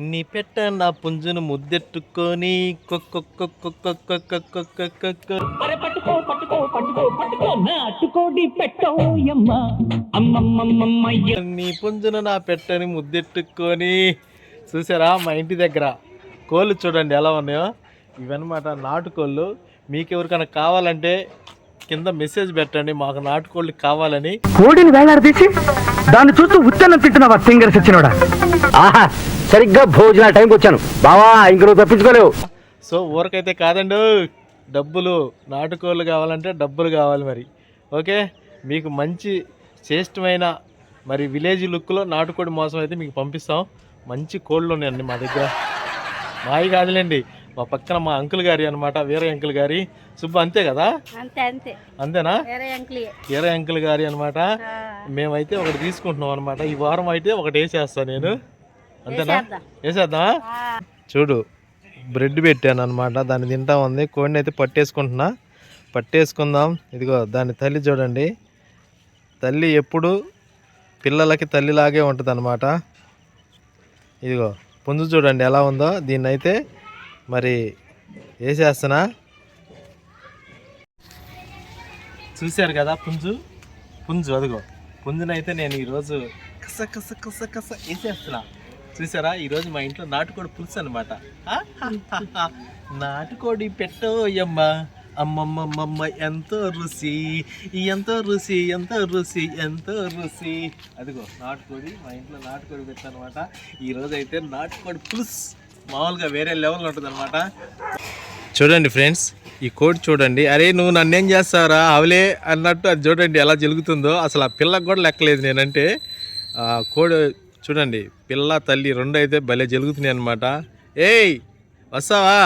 నీ పెట్ట నా పుంజును ముద్దెట్టుకొని నీ పుంజును నా పెట్టని ముద్దెట్టుకొని చూసారా మా ఇంటి దగ్గర కోళ్ళు చూడండి ఎలా ఉన్నాయో ఇవన్నమాట నాటుకోళ్ళు మీకెవరికైనా కావాలంటే కింద మెసేజ్ పెట్టండి మాకు నాటుకోళ్ళు కావాలని కోడిని వేలాడదీసి దాన్ని చూస్తూ ఉత్తన్నం తింటున్నావా సింగర్స్ వచ్చినోడా ఆహా సరిగ్గా భోజన టైంకి వచ్చాను. బావా ఇంక నువ్వు తప్పించుకోలేవు. సో ఊరకైతే కాదండు. డబ్బులు నాటుకోళ్ళు కావాలంటే డబ్బులు కావాలి మరి. ఓకే? మీకు మంచి శ్రేష్టమైన మరి విలేజ్ లుక్లో నాటుకోడి మోసం అయితే మీకు పంపిస్తాం. మంచి కోళ్ళు ఉన్నాయండి మా దగ్గర. మావి కాదులేండి. మా పక్కన మా అంకుల్ గారి అనమాట వీర అంకుల్ గారి. సుబ్బు అంతే కదా? అంతే అంతే. అంతేనా? వేరే అంకులి. వీర అంకుల్ గారి అనమాట మేమైతే ఒకటి తీసుకుంటున్నాం అనమాట ఈ వారం అయితే ఒకటి వేసేస్తాను నేను. అంతేనా? వేసేద్దాం. వేసేద్దామా? చూడు బ్రెడ్ పెట్టాను అనమాట దాన్ని తింటా ఉంది. కోడిని అయితే పట్టేసుకుంటున్నా. పట్టేసుకుందాం. ఇదిగో దాని తల్లి చూడండి. తల్లి ఎప్పుడు పిల్లలకి తల్లిలాగే ఉంటుంది అనమాట ఇదిగో పుంజు చూడండి ఎలా ఉందో. దీన్ని అయితే మరి వేసేస్తున్నా. చూశారు కదా పుంజు? పుంజు అదిగో. పుంజునైతే నేను ఈరోజు కస కస కస కస వేసేస్తున్నా. చూసారా? ఈరోజు మా ఇంట్లో నాటుకోడి పులుసు అనమాట నాటుకోడి పెట్టోయమ్మా అమ్మమ్మమ్మమ్మ ఎంతో రుచి. ఎంతో రుచి ఎంతో రుచి ఎంతో రుచి. అదిగో నాటుకోడి మా ఇంట్లో నాటుకోడి పెట్టనమాట ఈరోజు అయితే నాటుకోడి పులుసు మామూలుగా వేరే లెవెల్లో ఉంటుంది అనమాట చూడండి ఫ్రెండ్స్ ఈ కోడి చూడండి. అరే నువ్వు నన్నేం చేస్తావురా? అవలే అన్నట్టు అది చూడండి ఎలా జరుగుతుందో అసలు ఆ పిల్లకు కూడా లెక్కలేదు నేనంటే. కోడి చూడండి పిల్ల తల్లి రెండు అయితే భలే జరుగుతున్నాయి అనమాట ఏయ్ వస్తావా?